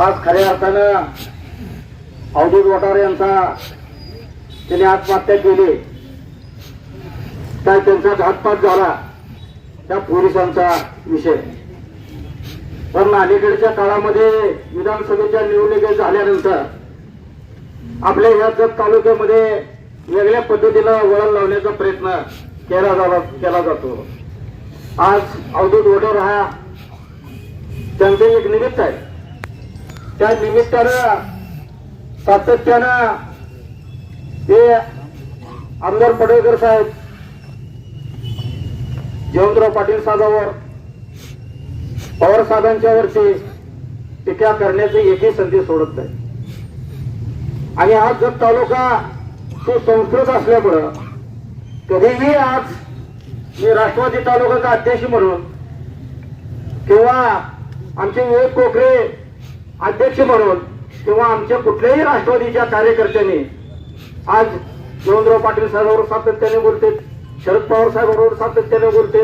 आज खऱ्या अर्थानं अवधूत वटारे यांचा त्यांनी आत्महत्या केली. तर त्यांचा घातपात झाला त्या पोलिसांचा विषय. पण अलीकडच्या काळामध्ये विधानसभेच्या निवडणुकी झाल्यानंतर आपल्या ह्या जत तालुक्यामध्ये वेगळ्या पद्धतीला वळण लावण्याचा प्रयत्न केला जाला केला जातो. आज अवधूत वडोर हा त्यांचं एक निमित्त आहे. त्या निमित्तानं सातत्यानं हे आमदार पडळकर साहेब जयवंतराव पाटील साहेबावर पवार साहेबांच्या वरती टीका करण्याची एकही संधी सोडत नाही. आणि हा जत तालुका सुसंस्कृत असल्यामुळं कधीही आज मी राष्ट्रवादी तालुक्याचा अध्यक्ष म्हणून किंवा आमचे विवेक कोकरे अध्यक्ष म्हणून किंवा आमच्या कुठल्याही राष्ट्रवादीच्या कार्यकर्त्यांनी आज जयवंतराव पाटील साहेबांवर सातत्याने बोलते शरद पवार साहेबांवर सातत्याने बोलते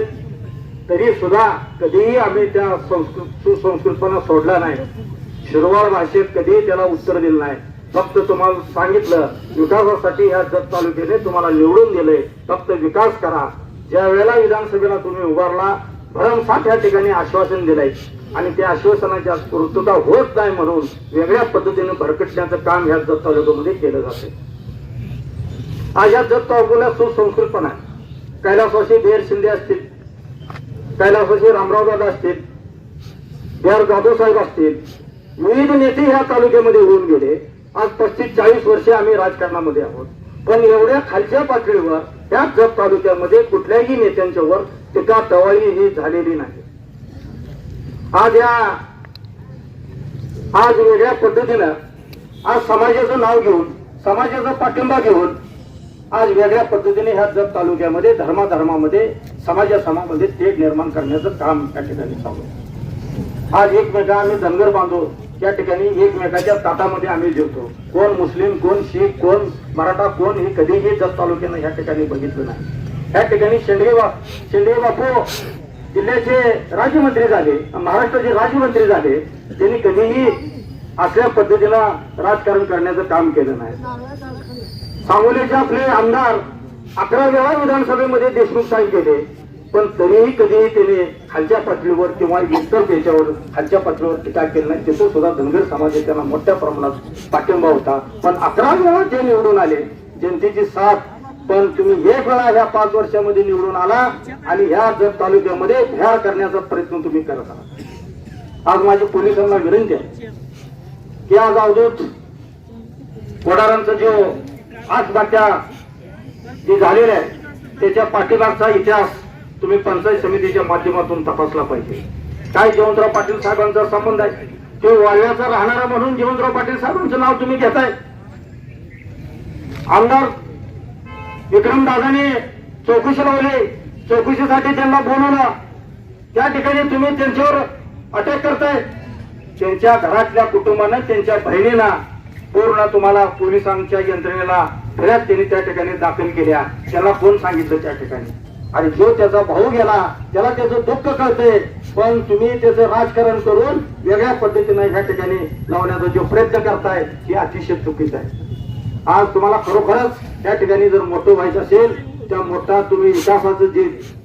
तरी सुद्धा कधीही आम्ही त्या संस्कृत सुसंस्कृतपणा सोडला नाही. शिरवाळ भाषेत कधीही त्याला उत्तर दिलं नाही. फक्त तुम्हाला सांगितलं विकासासाठी ह्या जत तालुक्याने तुम्हाला निवडून दिले फक्त विकास करा. ज्या वेळेला विधानसभेला तुम्ही उभारला भरमसाठ या ठिकाणी आश्वासन दिलंय. आणि त्या आश्वासनाच्या पूर्तता होत नाही म्हणून वेगळ्या पद्धतीने भरकटण्याचं काम ह्या जत तालुक्यामध्ये केलं जाते आज या जत तालुक्याला सुसंस्कृत पण आहे. कैलासवासी बेर शिंदे असतील कैलासवासी रामराव दादा असतील बिहार जाधव साहेब असतील विविध नेते ह्या तालुक्यामध्ये होऊन गेले. आज पस्तीस चाळीस वर्षे आम्ही राजकारणामध्ये आहोत. पण एवढ्या खालच्या पातळीवर त्या जत तालुक्यामध्ये कुठल्याही नेत्यांच्या वर टीका टवाळी ही झालेली नाही. आज या आज वेगळ्या पद्धतीनं आज समाजाचं नाव घेऊन समाजाचा पाठिंबा घेऊन आज वेगळ्या पद्धतीने ह्या जत तालुक्यामध्ये धर्माधर्मामध्ये समाजासमामध्ये तेढ निर्माण करण्याचं काम त्या ठिकाणी चालू आहे. आज एकमेका आम्ही धनगर बांधू त्या ठिकाणी एकमेकाच्या ताटामध्ये आम्ही जेवतो. कोण मुस्लिम कोण शीख कोण मराठा कोण हे कधीही जत तालुक्यानं या ठिकाणी बघितलं नाही. या ठिकाणी शेंडगे बा शेंडगे बापू जिल्ह्याचे राज्यमंत्री झाले महाराष्ट्राचे राज्यमंत्री झाले. त्यांनी कधीही असल्या पद्धतीनं राजकारण करण्याचं काम केलं नाही. सांगोलीचे आपले आमदार अकरा वेळा विधानसभेमध्ये देशमुख साहेब केले पण तरीही कधीही त्याने खालच्या पातळीवर किंवा इतर त्याच्यावर खालच्या पातळीवर टीका केली नाही. तिथं सुद्धा धनगर समाजात त्यांना मोठ्या प्रमाणात पाठिंबा होता. पण अकरा वेळा जे निवडून आले जनतेची साथ पण तुम्ही एक वेळा ह्या पाच वर्षामध्ये निवडून आला आणि ह्या जत तालुक्यामध्ये भ्यार करण्याचा प्रयत्न तुम्ही करत आहात. आज माझी पोलिसांना विनंती आहे की आज अवधूत कोडारांचा जो आत्महत्या जी झालेल्या आहे त्याच्या पाठीमागचा इतिहास तुम्ही पंचायत समितीच्या माध्यमातून तपासला पाहिजे. काय जयवंतराव पाटील साहेबांचा संबंध आहे? ते वाळव्याचा राहणारा म्हणून जयवंतराव पाटील साहेबांचं नाव तुम्ही घेताय. आमदार विक्रम दादाने चौकशी लावली. चौकशीसाठी त्यांना बोलवलं. त्या ठिकाणी तुम्ही त्यांच्यावर अटॅक करताय. त्यांच्या घरातल्या कुटुंबानं त्यांच्या बहिणीला पूर्ण तुम्हाला पोलिसांच्या यंत्रणेला फिरत त्यांनी त्या ठिकाणी दाखल केल्या. त्याला कोण सांगितलं त्या ठिकाणी? आणि जो त्याचा भाऊ गेला त्याला त्याचं दुःख कळते पण तुम्ही त्याचं राजकारण करून वेगळ्या पद्धतीनं ह्या ठिकाणी लावण्याचा जो प्रयत्न करताय हे अतिशय चुकीचं आहे. आज तुम्हाला खरोखरच या ठिकाणी जर मोठं व्हायचं असेल त्या मोठा तुम्ही विकासाचं जे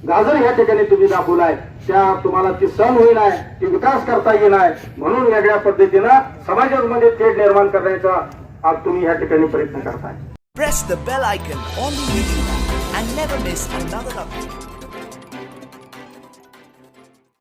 गाजर या ठिकाणी तुम्ही दाखवलाय त्या तुम्हाला ती सण होईल आहे ती विकास करता येईल आहे म्हणून वेगळ्या पद्धतीनं समाजामध्ये तेढ निर्माण करण्याचा आज तुम्ही या ठिकाणी प्रयत्न करताय Press the bell icon on the YouTube and never miss another update.